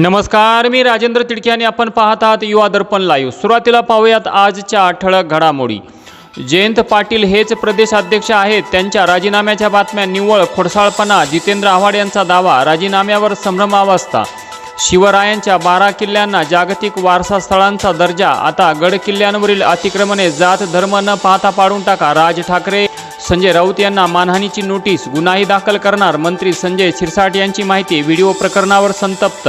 नमस्कार मी राजेंद्र तिडके आणि आपण पाहत आहात युवा दर्पण लाईव्ह सुरुवातीला पाहूयात आजच्या ठळक घडामोडी. जयंत पाटील हेच प्रदेशाध्यक्ष आहेत. त्यांच्या राजीनाम्याच्या बातम्या निव्वळ खोडसाळपणा जितेंद्र आव्हाड यांचा दावा राजीनाम्यावर संभ्रमावस्था शिवरायांच्या बारा किल्ल्यांना जागतिक वारसा स्थळांचा दर्जा आता गड किल्ल्यांवरील अतिक्रमणे जात धर्म न पाहता पाडून टाका राज ठाकरे. संजय राऊत यांना मानहानीची नोटीस गुन्हाही दाखल करणार मंत्री संजय शिरसाट यांची माहिती व्हिडिओ प्रकरणावर संतप्त.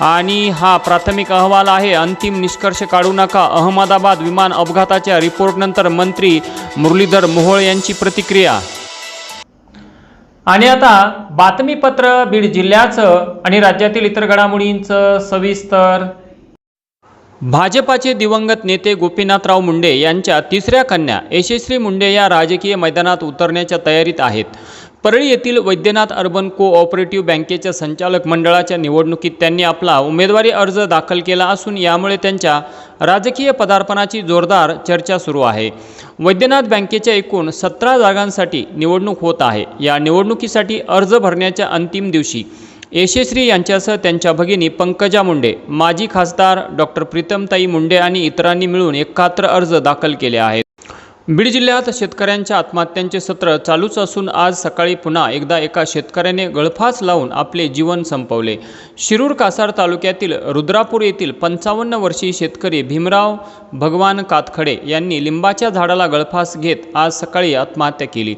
आणि हा प्राथमिक अहवाल आहे. अंतिम निष्कर्ष काढू नका. अहमदाबाद विमान अपघाताच्या रिपोर्टनंतर मंत्री मुरलीधर मोहोळ यांची प्रतिक्रिया. आणि आता बातमीपत्र बीड जिल्ह्याचं आणि राज्यातील इतर घडामोडींचं सविस्तर. भाजपाचे दिवंगत नेते गोपीनाथराव मुंडे यांच्या तिसऱ्या कन्या यशस्वी मुंडे या राजकीय मैदानात उतरण्याच्या तयारीत आहेत. परळी येथील वैद्यनाथ अर्बन को ऑपरेटिव्ह बँकेच्या संचालक मंडळाच्या निवडणुकीत त्यांनी आपला उमेदवारी अर्ज दाखल केला असून यामुळे त्यांच्या राजकीय पदार्पणाची जोरदार चर्चा सुरू आहे. वैद्यनाथ बँकेच्या एकूण सतरा जागांसाठी निवडणूक होत आहे. या निवडणुकीसाठी अर्ज भरण्याच्या अंतिम दिवशी यशस्वी यांच्यासह त्यांच्या भगिनी पंकजा मुंडे माजी खासदार डॉक्टर प्रीतमताई मुंडे आणि इतरांनी मिळून एकाहत्तर अर्ज दाखल केले आहेत. बीड जिल्ह्यात शेतकऱ्यांच्या आत्महत्यांचे सत्र चालूच असून आज सकाळी पुन्हा एकदा एका शेतकऱ्याने गळफास लावून आपले जीवन संपवले. शिरूर कासार तालुक्यातील रुद्रापूर येथील पंचावन्न वर्षीय शेतकरी भीमराव भगवान कातखडे यांनी लिंबाच्या झाडाला गळफास घेत आज सकाळी आत्महत्या केली.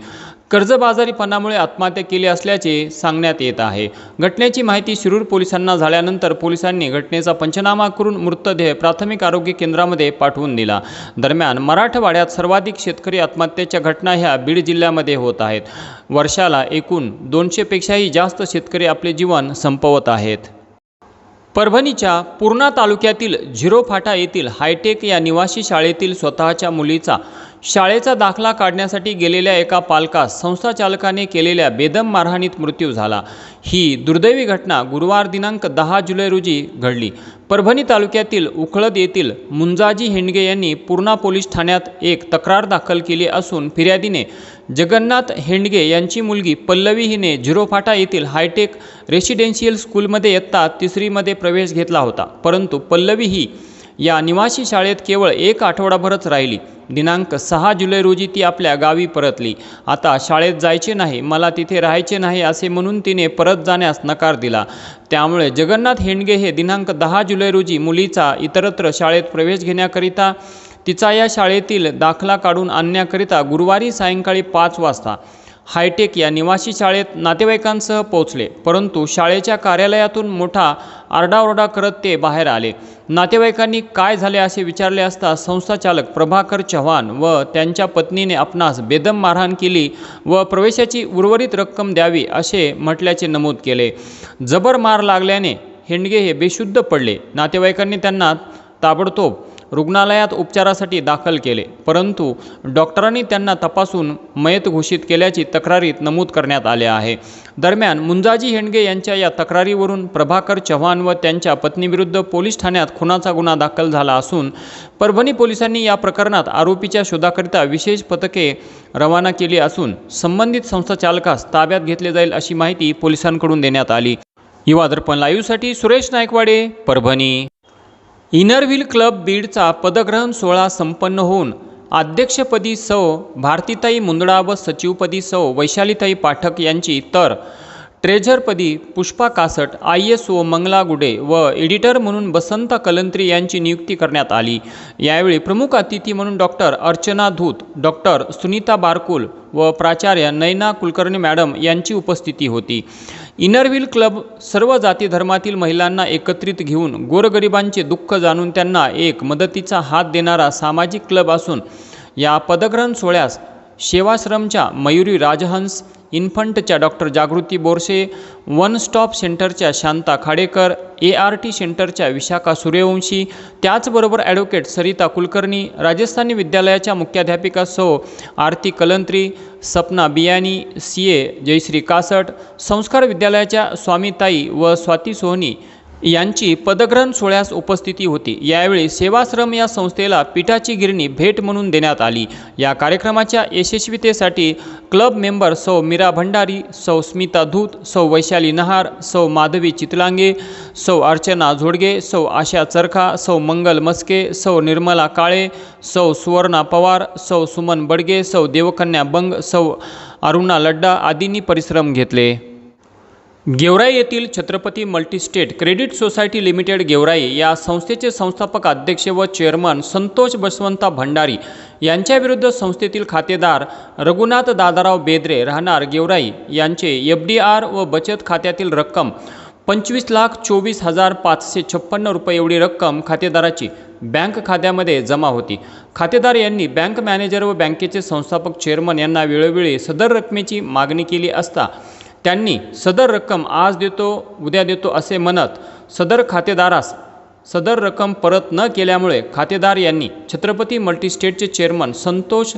कर्जबाजारीपणामुळे आत्महत्या केली असल्याचे सांगण्यात येत आहे. घटनेची माहिती शिरूर पोलिसांना झाल्यानंतर पोलिसांनी घटनेचा पंचनामा करून मृतदेह प्राथमिक आरोग्य केंद्रामध्ये पाठवून दिला. दरम्यान मराठवाड्यात सर्वाधिक शेतकरी आत्महत्येच्या घटना ह्या बीड जिल्ह्यामध्ये होत आहेत. वर्षाला एकूण दोनशेपेक्षाही जास्त शेतकरी आपले जीवन संपवत आहेत. परभणीच्या पूर्णा तालुक्यातील झिरो फाटा येथील हायटेक या निवासी शाळेतील स्वतःच्या मुलीचा शाळेचा दाखला काढण्यासाठी गेलेल्या एका पालकास संस्थाचालकाने केलेल्या बेदम मारहाणीत मृत्यू झाला. ही दुर्दैवी घटना गुरुवार दिनांक दहा जुलै रोजी घडली. परभणी तालुक्यातील उखळद येथील मुंजाजी हेंडगे यांनी पूर्णा पोलीस ठाण्यात एक तक्रार दाखल केली असून फिर्यादीने जगन्नाथ हेंडगे यांची मुलगी पल्लवी हिने झिरोफाटा येथील हायटेक रेसिडेन्शियल स्कूलमध्ये इयत्ता तिसरीमध्ये प्रवेश घेतला होता. परंतु पल्लवी ही या निवासी शाळेत केवळ एक आठवडाभरच राहिली. दिनांक सहा जुलै रोजी ती आपल्या गावी परतली. आता शाळेत जायचे नाही मला तिथे राहायचे नाही असे म्हणून तिने परत जाण्यास नकार दिला. त्यामुळे जगन्नाथ हेंडगे हे दिनांक दहा जुलै रोजी मुलीचा इतरत्र शाळेत प्रवेश घेण्याकरिता तिचा या शाळेतील दाखला काढून आणण्याकरिता गुरुवारी सायंकाळी पाच वाजता हायटेक या निवासी शाळेत नातेवाईकांसह पोहोचले. परंतु शाळेच्या कार्यालयातून मोठा आरडाओरडा करत ते बाहेर आले. नातेवाईकांनी काय झाले असे विचारले असता संस्थाचालक प्रभाकर चव्हाण व त्यांच्या पत्नीने आपणास बेदम मारहाण केली व प्रवेशाची उर्वरित रक्कम द्यावी असे म्हटल्याचे नमूद केले. जबर मार लागल्याने हेंडगे हे बेशुद्ध पडले. नातेवाईकांनी त्यांना ताबडतोब रुग्णालयात उपचारासाठी दाखल केले. परंतु डॉक्टरांनी त्यांना तपासून मयत घोषित केल्याची तक्रारीत नमूद करण्यात आले आहे. दरम्यान मुंजाजी हेंडगे यांच्या या तक्रारीवरून प्रभाकर चव्हाण व त्यांच्या पत्नीविरुद्ध पोलीस ठाण्यात खुनाचा गुन्हा दाखल झाला असून परभणी पोलिसांनी या प्रकरणात आरोपीच्या शोधाकरिता विशेष पथके रवाना केली असून संबंधित संस्था चालकास ताब्यात घेतले जाईल अशी माहिती पोलिसांकडून देण्यात आली. Yuva Darpan लाईव्हसाठी Suresh Naikwade Parbhani. Inner Wheel club बीडचा पदग्रहण सोहळा संपन्न होऊन अध्यक्षपदी सौ भारतीताई मुंदडा व सचिवपदी सौ वैशालीताई पाठक यांची तर ट्रेझरपदी Pushpa Kasat I S O Mangala Gude व एडिटर म्हणून बसंत कलंत्री यांची नियुक्ती करण्यात आली. यावेळी प्रमुख अतिथी म्हणून डॉक्टर अर्चना धूत डॉक्टर सुनीता बारकुल व प्राचार्य नैना कुलकर्णी मॅडम यांची उपस्थिती होती. इनरव्हील क्लब सर्व जाती धर्मातील महिलांना एकत्रित घेऊन गोरगरिबांचे दुःख जाणून त्यांना एक मदतीचा हात देणारा सामाजिक क्लब असून या पदग्रहण सोहळ्यास सेवाश्रमच्या Mayuri Rajhans इन्फंटच्या doctor Jagruti Borse one stop सेंटरच्या Shanta Khadekar A R T सेंटरच्या विशाखा सूर्यवंशी त्याचबरोबर ॲडव्होकेट सरिता कुलकर्णी राजस्थानी विद्यालयाच्या मुख्याध्यापिका सौ आरती कलंत्री सपना बियानी सी ए जयश्री कासट संस्कार विद्यालयाच्या स्वामीताई व स्वाती सोहनी यांची पदग्रहण सोहळ्यास उपस्थिती होती. यावेळी सेवाश्रम या संस्थेला पिठाची गिरणी भेट म्हणून देण्यात आली. या कार्यक्रमाच्या यशस्वीतेसाठी क्लब मेंबर सौ मीरा भंडारी सौ स्मिता धूत सौ वैशाली नहार सौ माधवी चितलांगे सौ अर्चना झोडगे सौ आशा चरखा सौ मंगल मस्के सौ निर्मला काळे सौ सुवर्णा पवार सौ सुमन बडगे सौ देवकन्या बंग सौ अरुणा लड्डा आदींनी परिश्रम घेतले. गेवराई येथील Chhatrapati multistate credit society limited Georai या संस्थेचे संस्थापक अध्यक्ष व चेअरमन संतोष बसवंता भंडारी यांच्याविरुद्ध संस्थेतील खातेदार रघुनाथ दादाराव बेदरे राहणार गेवराई यांचे एफ डी आर व बचत खात्यातील रक्कम पंचवीस लाख चोवीस हजार पाचशे छप्पन्न रुपये एवढी रक्कम खातेदाराची बँक खात्यामध्ये जमा होती. खातेदार यांनी बँक मॅनेजर व बँकेचे संस्थापक चेअरमन यांना वेळोवेळी सदर रकमेची मागणी केली असता त्यांनी सदर रक्कम आज देतो उद्या देतो असे म्हणत सदर खातेदारास सदर रक्कम परत न केल्यामुळे खातेदार यांनी छत्रपती मल्टीस्टेटचे चेअरमन संतोष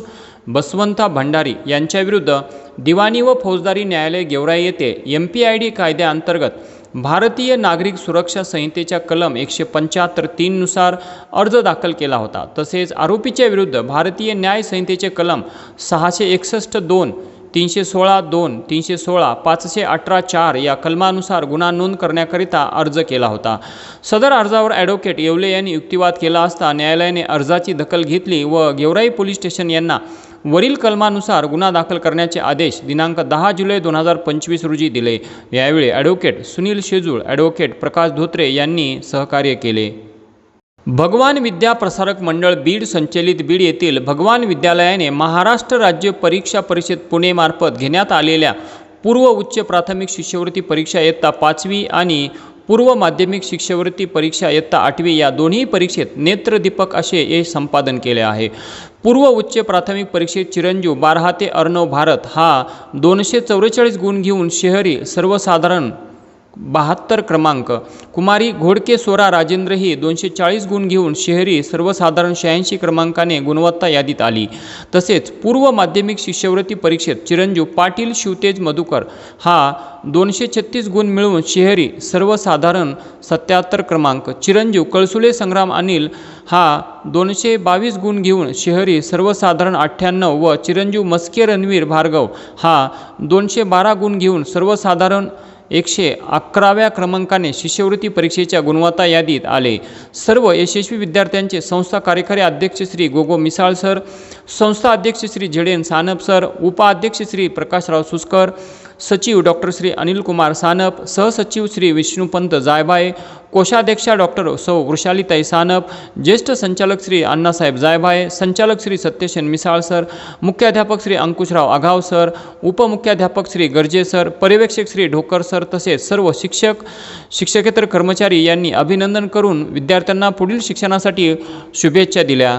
बसवंता भंडारी यांच्याविरुद्ध दिवाणी व फौजदारी न्यायालय गेवराई येथे एम पी आय डी कायद्याअंतर्गत भारतीय नागरिक सुरक्षा संहितेच्या कलम एकशे पंच्याहत्तर तीननुसार अर्ज दाखल केला होता. तसेच आरोपीच्या विरुद्ध भारतीय न्याय संहितेचे कलम सहाशे एकसष्ट दोन तीनशे सोळा दोन तीनशे सोळा पाचशे अठरा चार या कलमानुसार गुन्हा नोंद करण्याकरिता अर्ज केला होता. सदर अर्जावर ॲडव्होकेट येवले यांनी युक्तिवाद केला असता न्यायालयाने अर्जाची दखल घेतली व गेवराई पोलीस स्टेशन यांना वरील कलमानुसार गुन्हा दाखल करण्याचे आदेश दिनांक दहा जुलै दोन हजार पंचवीस रोजी दिले. यावेळी ॲडव्होकेट सुनील शेजूळ ॲडव्होकेट प्रकाश धोत्रे यांनी सहकार्य केले. भगवान विद्या प्रसारक मंडळ बीड संचलित बीड येथील भगवान विद्यालयाने महाराष्ट्र राज्य परीक्षा परिषद पुणेमार्फत घेण्यात आलेल्या पूर्व उच्च प्राथमिक शिष्यवृत्ती परीक्षा इयत्ता पाचवी आणि पूर्व माध्यमिक शिष्यवृत्ती परीक्षा इयत्ता आठवी या दोन्ही परीक्षेत नेत्रदीपक असे हे संपादन केले आहे. पूर्व उच्च प्राथमिक परीक्षेत चिरंजीव बारहा ते अर्णव भारत हा दोनशे चौवेचाळीस गुण घेऊन शहरी सर्वसाधारण बहात्तर क्रमांक. कुमारी घोडके सोरा राजेंद्र ही दोनशे चाळीस गुण घेऊन शहरी सर्वसाधारण शहाऐंशी क्रमांकाने गुणवत्ता यादीत आली. तसेच पूर्व माध्यमिक शिष्यवृत्ती परीक्षेत चिरंजीव पाटील शिवतेज मधुकर हा दोनशे छत्तीस गुण मिळवून शहरी सर्वसाधारण सत्याहत्तर क्रमांक. चिरंजीव कळसुले संग्राम अनिल हा दोनशे बावीस गुण घेऊन शहरी सर्वसाधारण अठ्ठ्याण्णव व चिरंजीव मस्के रणवीर भार्गव हा दोनशे बारा गुण घेऊन सर्वसाधारण एकशे अकराव्या क्रमांकाने शिष्यवृत्ती परीक्षेच्या गुणवत्ता यादीत आले. सर्व यशस्वी विद्यार्थ्यांचे संस्था कार्यकारी अध्यक्ष श्री गोगो मिसाळ सर संस्था अध्यक्ष श्री झेडेन सानप सर उपाध्यक्ष श्री प्रकाशराव सुस्कर सचिव डॉक्टर श्री अनिल कुमार सानप सहसचिव श्री विष्णुपंत जायभाये कोषाध्यक्षा डॉक्टर सौ वृषालीताई सानप ज्येष्ठ संचालक श्री अण्णासाहेब जायभाये संचालक श्री सत्यसेन मिसाळ सर मुख्याध्यापक श्री अंकुशराव आघाव सर उपमुख्याध्यापक श्री गर्जे सर पर्यवेक्षक श्री ढोकर सर तसेच सर्व शिक्षक शिक्षकेतर कर्मचारी यांनी अभिनंदन करून विद्यार्थ्यांना पुढील शिक्षणासाठी शुभेच्छा दिल्या.